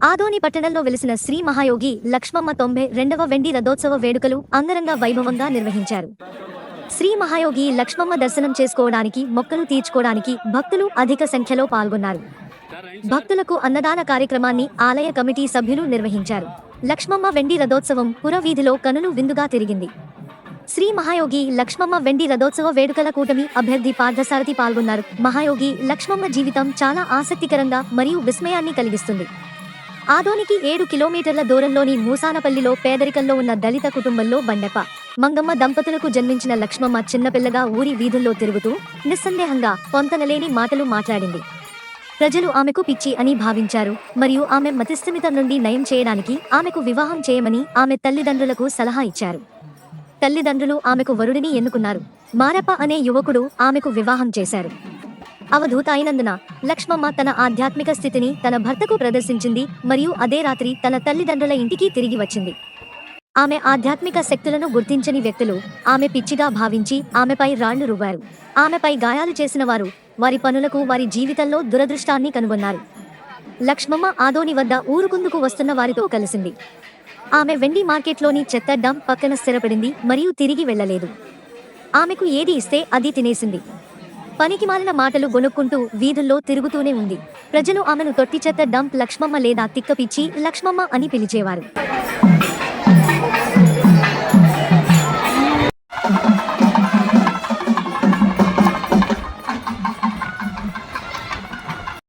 ఆదోని పట్టణంలో వెలిసిన శ్రీ మహాయోగి లక్ష్మమ్మ తొంభై రెండవ వెండి రథోత్సవ వేడుకలు అంగరంగ వైభవంగా నిర్వహించారు. శ్రీ మహాయోగి లక్ష్మమ్మ దర్శనం చేసుకోవడానికి మొక్కలు తీర్చుకోవడానికి భక్తులు అధిక సంఖ్యలో పాల్గొన్నారు. భక్తులకు అన్నదాన కార్యక్రమాన్ని ఆలయ కమిటీ సభ్యులు నిర్వహించారు. లక్ష్మమ్మ వెండి రథోత్సవం పురవీధిలో కనులు విందుగా తిరిగింది. శ్రీ మహాయోగి లక్ష్మమ్మ వెండి రథోత్సవ వేడుకల కూటమి అభ్యర్థి పార్థసారథి పాల్గొన్నారు. మహాయోగి లక్ష్మమ్మ జీవితం చాలా ఆసక్తికరంగా మరియు విస్మయాన్ని కలిగిస్తుంది. ఆదోనికి ఏడు కిలోమీటర్ల దూరంలోని మూసానపల్లిలో పేదరికంలో ఉన్న దళిత కుటుంబంలో బండెప. మంగమ్మ దంపతులకు జన్మించిన లక్ష్మమ్మ చిన్నపిల్లగా ఊరి వీధుల్లో తిరుగుతూ నిస్సందేహంగా పొంతనలేని మాటలు మాట్లాడింది. ప్రజలు ఆమెకు పిచ్చి అని భావించారు. మరియు ఆమె మతిస్థిమితం నుండి నయం చేయడానికి ఆమెకు వివాహం చేయమని ఆమె తల్లిదండ్రులకు సలహా ఇచ్చారు. తల్లిదండ్రులు ఆమెకు వరుడిని ఎన్నుకున్నారు. మారప్ప అనే యువకుడు ఆమెకు వివాహం చేశారు. అవధూత అయినందున లక్ష్మమ్మ తన ఆధ్యాత్మిక స్థితిని తన భర్తకు ప్రదర్శించింది మరియు అదే రాత్రి తన తల్లిదండ్రుల ఇంటికి తిరిగి వచ్చింది. ఆమె ఆధ్యాత్మిక శక్తులను గుర్తించని వ్యక్తులు ఆమె పిచ్చిగా భావించి ఆమెపై రాళ్ళు రువ్వారు. ఆమెపై గాయాలు చేసిన వారు వారి పనులకు వారి జీవితంలో దురదృష్టాన్ని కనుగొన్నారు. లక్ష్మమ్మ ఆదోని వద్ద ఊరుకుందుకు వస్తున్న వారితో కలిసింది. ఆమె వెండి మార్కెట్లోని చెత్త డంప్ పక్కన స్థిరపడింది మరియు తిరిగి వెళ్ళలేదు. ఆమెకు ఏది ఇస్తే అది తినేసింది. పనికిమాలిన మాటలు గొనుక్కుంటూ వీధుల్లో తిరుగుతూనే ఉంది. ప్రజలు ఆమెను తొట్టి చెత్త డంప్ లక్ష్మమ్మ లేదా తిక్కపిచ్చి లక్ష్మమ్మ అని పిలిచేవారు.